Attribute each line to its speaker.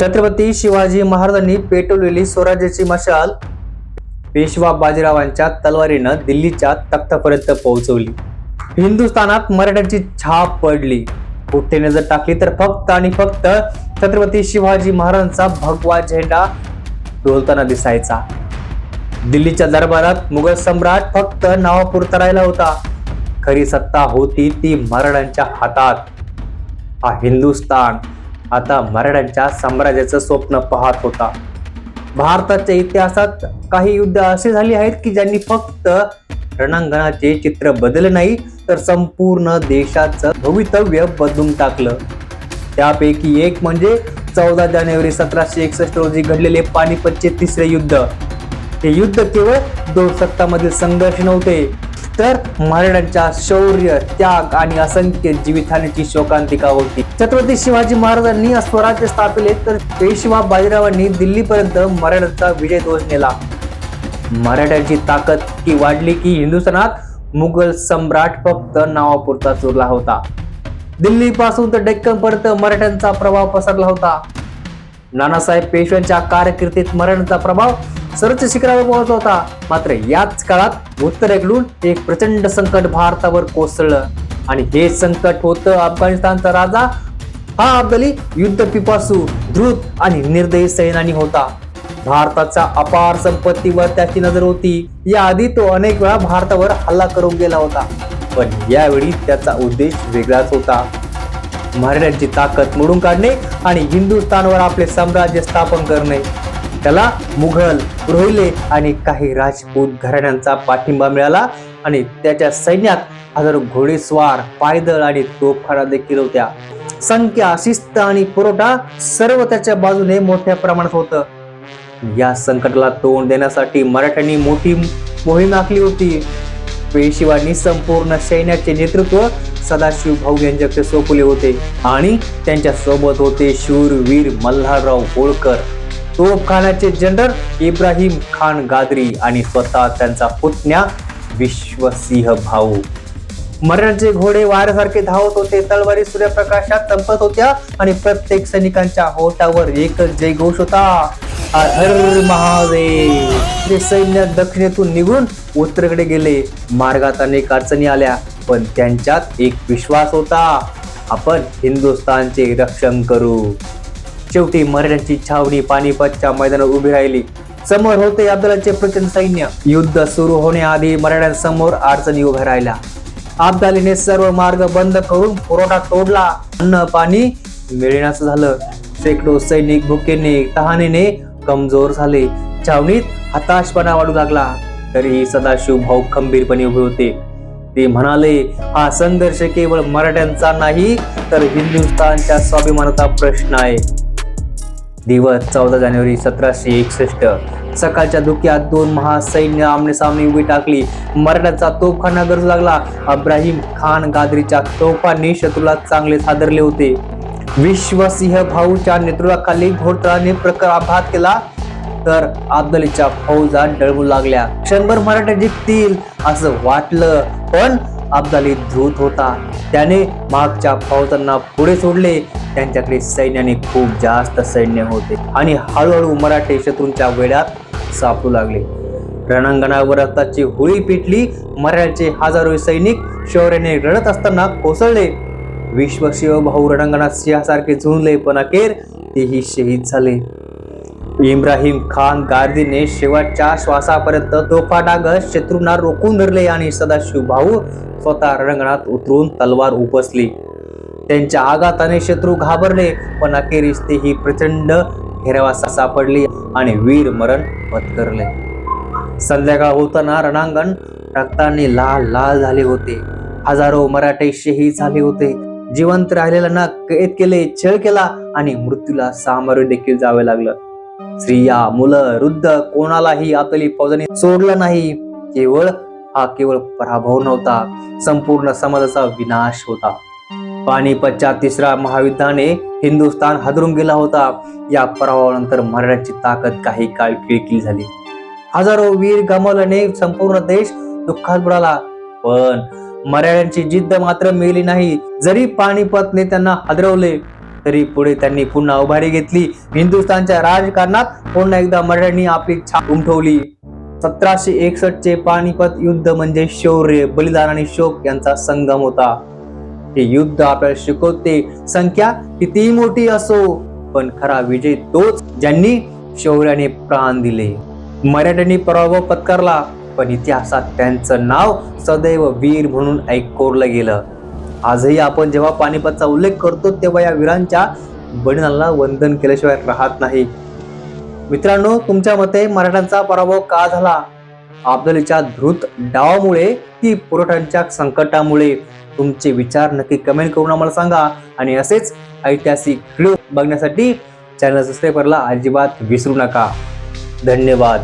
Speaker 1: छत्रपती शिवाजी महाराजांनी पेटवलेली स्वराज्याची मशाल पेशवा बाजीरावांच्या तलवारीनं दिल्लीच्या तख्तापर्यंत पोहोचवली. हिंदुस्थानात मराठ्यांची छाप पडली. कुठे नजर टाकली तर फक्त आणि फक्त छत्रपती शिवाजी महाराजांचा भगवा झेंडा डोलताना दिसायचा. दिल्लीच्या दरबारात मुघल सम्राट फक्त नावापुरता राहिला होता. खरी सत्ता होती ती मराठ्यांच्या हातात. हा हिंदुस्थान आता मराठ्यांच्या साम्राज्याचं स्वप्न पाहत होता. भारताच्या इतिहासात काही युद्ध असे झाली आहेत की ज्यांनी फक्त रणांगणाचे चित्र बदलले नाही तर संपूर्ण देशाचं भवितव्य बदलून टाकलं. त्यापैकी एक म्हणजे चौदा जानेवारी सतराशे एकसष्ट रोजी घडलेले पानिपतचे तिसरे युद्ध. हे युद्ध केवळ दोन सत्तामधील संघर्ष नव्हते तर मराठ्यांच्या शौर्य त्याग आणि असंख्य जीवितहानीची शोकांतिका होती. छत्रपती शिवाजी महाराजांनी स्वराज्य स्थापिले तर पेशवा बाजीरावांनी दिल्लीपर्यंत मराठ्यांचा विजय दोष नेला मराठ्यांची ताकद की वाढली की हिंदुस्थानात मुघल सम्राट फक्त नावापुरताच उरला होता. दिल्लीपासून तर डेक्कन पर्यंत मराठ्यांचा प्रभाव पसरला होता. नानासाहेब पेशव्यांच्या कारकिर्दीत मराठ्यांचा प्रभाव सर्वोच्च शिखरावर पोहोचला होता. मात्र याच काळात उत्तरेकडून एक प्रचंड संकट भारतावर कोसळलं. आणि हे संकट होतं अफगाणिस्तानचा राजा हा अब्दली युद्ध पिपासू द्रुत आणि निर्दयी सैनानी होता. भारताच्या अपार संपत्तीवर त्याची नजर होती. याआधी तो अनेक वेळा भारतावर हल्ला करून गेला होता. पण यावेळी त्याचा उद्देश वेगळाच होता. मराठ्यांची ताकद मोडून काढणे आणि हिंदुस्थानवर आपले साम्राज्य स्थापन करणे. त्याला मुघल रोहिले आणि काही राजपूत घराण्यांचा पाठिंबा मिळाला आणि त्याच्या सैन्यात हजारो घोडेस्वार पायदळ आणि तोफखाना देखील होत्या. संख्या शिस्त आणि पुरवठा सर्व त्याच्या बाजूने मोठ्या प्रमाणात होतं. या संकटाला तोंड देण्यासाठी मराठ्यांनी मोठी मोहीम आखली होती. पेशिवांनी संपूर्ण सैन्याचे नेतृत्व सदाशिव भाऊ यांच्याकडे सोपले होते आणि त्यांच्यासोबत होते शूरवीर मल्हारराव होळकर. तोफखानाचे जनरल इब्राहिम खान गादरी आणि स्वतः त्यांचा पुतण्या विश्वसिंह भाऊ. मरणाचे घोडे वाऱ्यासारखे धावत होते तलवारी सूर्यप्रकाशात चमकत होत्या आणि प्रत्येक सैनिकांच्या होटावर एकच जयघोष होता. हर महादेव. ते सैन्य दक्षिणेतून निघून उत्तरेकडे गेले. मार्गात अनेक अडचणी आल्या पण त्यांच्यात एक विश्वास होता. आपण हिंदुस्थानचे रक्षण करू. शेवटी मराठ्यांची छावणी पानिपतच्या मैदानात उभी राहिली. समोर होते अब्दालाचे प्रचंड सैन्य. युद्ध सुरू होण्याआधी मराठ्यांसमोर अडचणी उभ्या राहिल्या. अब्दालीने सर्व मार्ग बंद करून पुरवठा तोडला. अन्न पाणी मिळण्याचं झालं. शेकडो सैनिक भुकेने तहानेने कमजोर झाले. छावणीत हताशपणा वाढू लागला. तरीही सदाशिव भाऊ खंबीरपणे उभे होते. ते म्हणाले हा संघर्ष केवळ मराठ्यांचा नाही तर हिंदुस्थानच्या स्वाभिमानाचा प्रश्न आहे. दिवस चौदा जानेवारी सतराशे एकसष्ट. सकाळच्या धुक्यात दोन महासैन्य आमनेसामने उभी टाकली. मराठ्याचा तोफखाना गरजू लागला. अब्राहिम खान गादरीच्या तोफांनी शत्रूला चांगले सादरले होते. विश्वसिंह भाऊच्या नेतृत्वाखाली घोडतळाने प्रखर आघात केला. तर अब्दलीच्या फौजा डळवू लागल्या. क्षणभर मराठा जिंकतील असं वाटलं. पण अब्दाली धृत होता. त्याने मागच्या फौजांना पुढे सोडले. त्यांच्याकडे सैन्याने खूप जास्त सैन्य होते. आणि हळूहळू मराठे शत्रूंच्या वेळात सापडू लागले. रणांगणावर रक्ताची होळी पेटली. मराठ्याचे हजारो सैनिक शौर्याने रडत असताना कोसळले. विश्वशिव भाऊ रणांगणात सिंहासारखे झुंजले पण अखेर तेही शहीद झाले. इब्राहिम खान गार्दीने शेवटच्या श्वासापर्यंत तोफा डागत शत्रूंना रोखून धरले आणि सदाशिव भाऊ स्वतः रणांगणात उतरून तलवार उपसली. त्यांच्या आघाताने शत्रू घाबरले पण अखेरीस तेही प्रचंड घेरावासा सापडली आणि वीर मरण पत्करले. संध्याकाळ होताना रणांगण रक्ताने लाल लाल झाले होते. हजारो मराठे शहीद झाले होते. जिवंत राहिलेल्यांना कैद केले छळ केला आणि मृत्यूला सामोरे देखील जावे लागलं. स्त्रिया मुलं वृद्ध कोणालाही आपली फौजाने सोडलं नाही. केवळ हा केवळ पराभव नव्हता. संपूर्ण समाजाचा विनाश होता. पानिपतच्या तिसऱ्या महायुद्धाने हिंदुस्थान हादरून गेला होता. या पराभवानंतर मराठ्यांची ताकद काही काळ किळकिळ झाली. हजारो वीर गमावल्याने संपूर्ण देश दुःखात बुडाला. पण मराठ्यांची जिद्द मात्र मिळली नाही. जरी पानिपत त्यांना हादरवले तरी पुढे त्यांनी पुन्हा उभारी घेतली. हिंदुस्थानच्या राजकारणात पुन्हा एकदा मराठ्यांनी आपली छाप उमठवली. सतराशे एकसष्ट चे पानिपत युद्ध म्हणजे शौर्य बलिदान आणि शोक यांचा संगम होता. हे युद्ध आपल्याला शिकवते संख्या कितीही मोठी असो पण खरा विजय तोच ज्यांनी शौर्याने प्राण दिले. मराठ्यांनी पराभव पत्करला. पण इतिहासात त्यांचं नाव सदैव वीर म्हणून ऐकोरलं गेलं. आजही आपण जेव्हा पानिपतचा उल्लेख करतो तेव्हा या वीरांच्या बलिदानाला वंदन केल्याशिवाय राहत नाही. मित्रांनो तुमच्या मते मराठ्यांचा पराभव का झाला? अब्दुलीच्या धृत डावामुळे की पुरवठ्यांच्या संकटामुळे? तुमचे विचार नक्की कमेंट करून आम्हाला सांगा. आणि असेच ऐतिहासिक व्हिडिओ बघण्यासाठी चॅनल सबस्क्राईब करायला अजिबात विसरू नका. धन्यवाद.